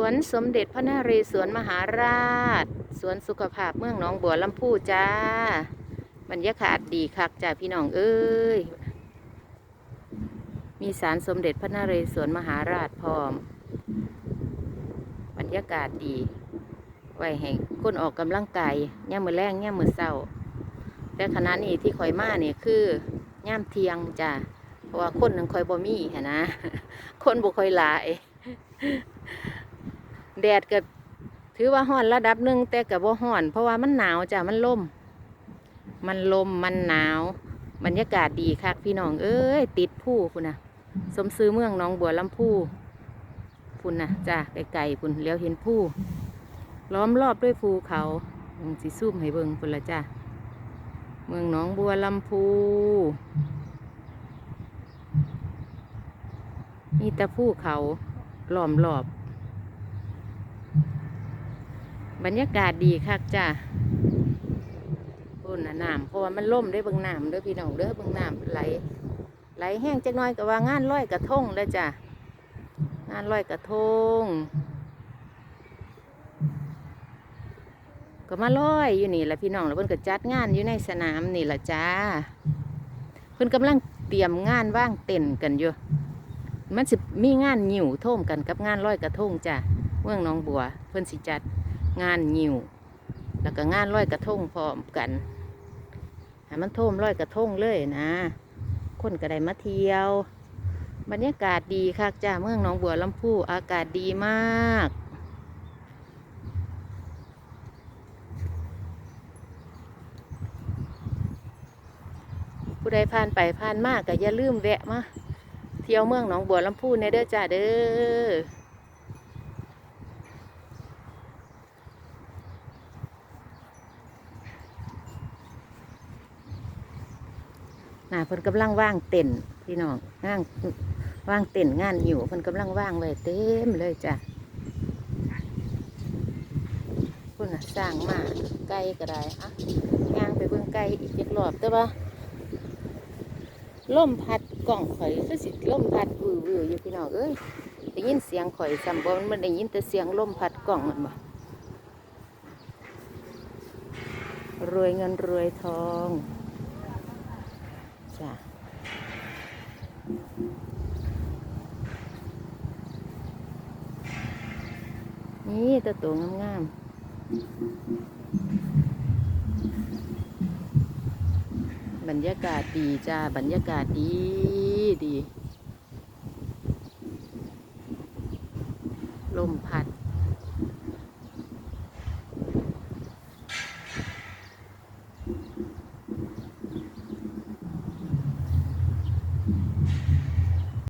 วนสมเด็จพระนเรศวรมหาราช สวนสุขภาพเมืองหนองบัวลำพูจ้า บรรยากาศดีคักจ้าพี่น้องเอ้ย มีสารสมเด็จพระนเรศวรมหาราชพร้อม บรรยากาศดี ไว้ให้คนออกกำลังกายย่ามือแรงย่ามือเศร้า แต่ขณะนี้ที่คอยมาเนี่ยคือย่ามเทียงจ้าเพราะว่าคนหนึ่งคอยบ่มีหั้นนะ คนบ่คอยหลาย แดดก็ถือว่าห้อนระดับหนึ่งแต่กับว่าห้อน เพราะว่ามันหนาวจ้ะมันลม มันลมมันหนาว บรรยากาศดีคักพี่น้องเอ้ยติดผู้พุ่นะสมซื้อเมืองน้องบัวลำพูพุ่นะจ้ะไกลๆพุ่นเลี้ยวเห็นผู้ล้อมรอบด้วยภูเขาลงสีซุ่มให้เบิ่งพุ่นละจ้ะเมืองหนองบัวลำพูมีแต่ภูเขาล้อมรอบ บรรยากาศดีคักจ้ะพุ่นน้ำเพราะว่ามันล่มได้เบิ่งน้ำด้อพี่น้องเด้อเบิ่งน้ำไหล ไหลแห้งจักน้อยก็ว่างานร้อยกระทงแล้วจ้ะงานร้อยกระทง ก็มาลอยอยู่นี่แหละพี่น้องแล้วเพิ่นก็จัดงานอยู่ในสนามนี่แหละจ้าเพิ่นกำลังเตรียมงานว่างเต็นกันอยู่มันสิมีงานหยิวโท่มกันกับงานร้อยกระทงจ้ะเมืองหนองบัว เพิ่นสิจัด งานยิวแล้วก็งานร้อยกระทงพร้อมกันให้มันโท่มร้อยกระทงเลยนะ คนก็ได้มาเที่ยว บรรยากาศดีคักจ้าเมืองหนองบัวลำพูอากาศดีมากผู้ใดผ่านไปผ่านมากก็อย่าลืมแวะมาเที่ยวเมืองหนองบัวลำพูในเด้อจ้าเด้อ น่ะเพิ่นกำลังว่างเต็นพี่น้องงานว่างเต็นงานอยู่เพิ่นกำลังว่างเลยเต็มเลยจ้ะคุณน่ะสร้างมาไกลก็ได้อะย่างไปเบิ่งไกลอีกเจ็ดรอบแต่ว่าล่มพัดกล่องข่อยคือสิล่มพัดวือวืออยู่พี่น้องเอ้ยได้ยินเสียงข่อยซ้ำบ่มันได้ยินแต่เสียงล่มพัดกล่องมันบ่รวยเงินรวยทอง จ้ะนี่ตัวตัวงามๆ บรรยากาศดีจ้า บรรยากาศดีดี ลมพัด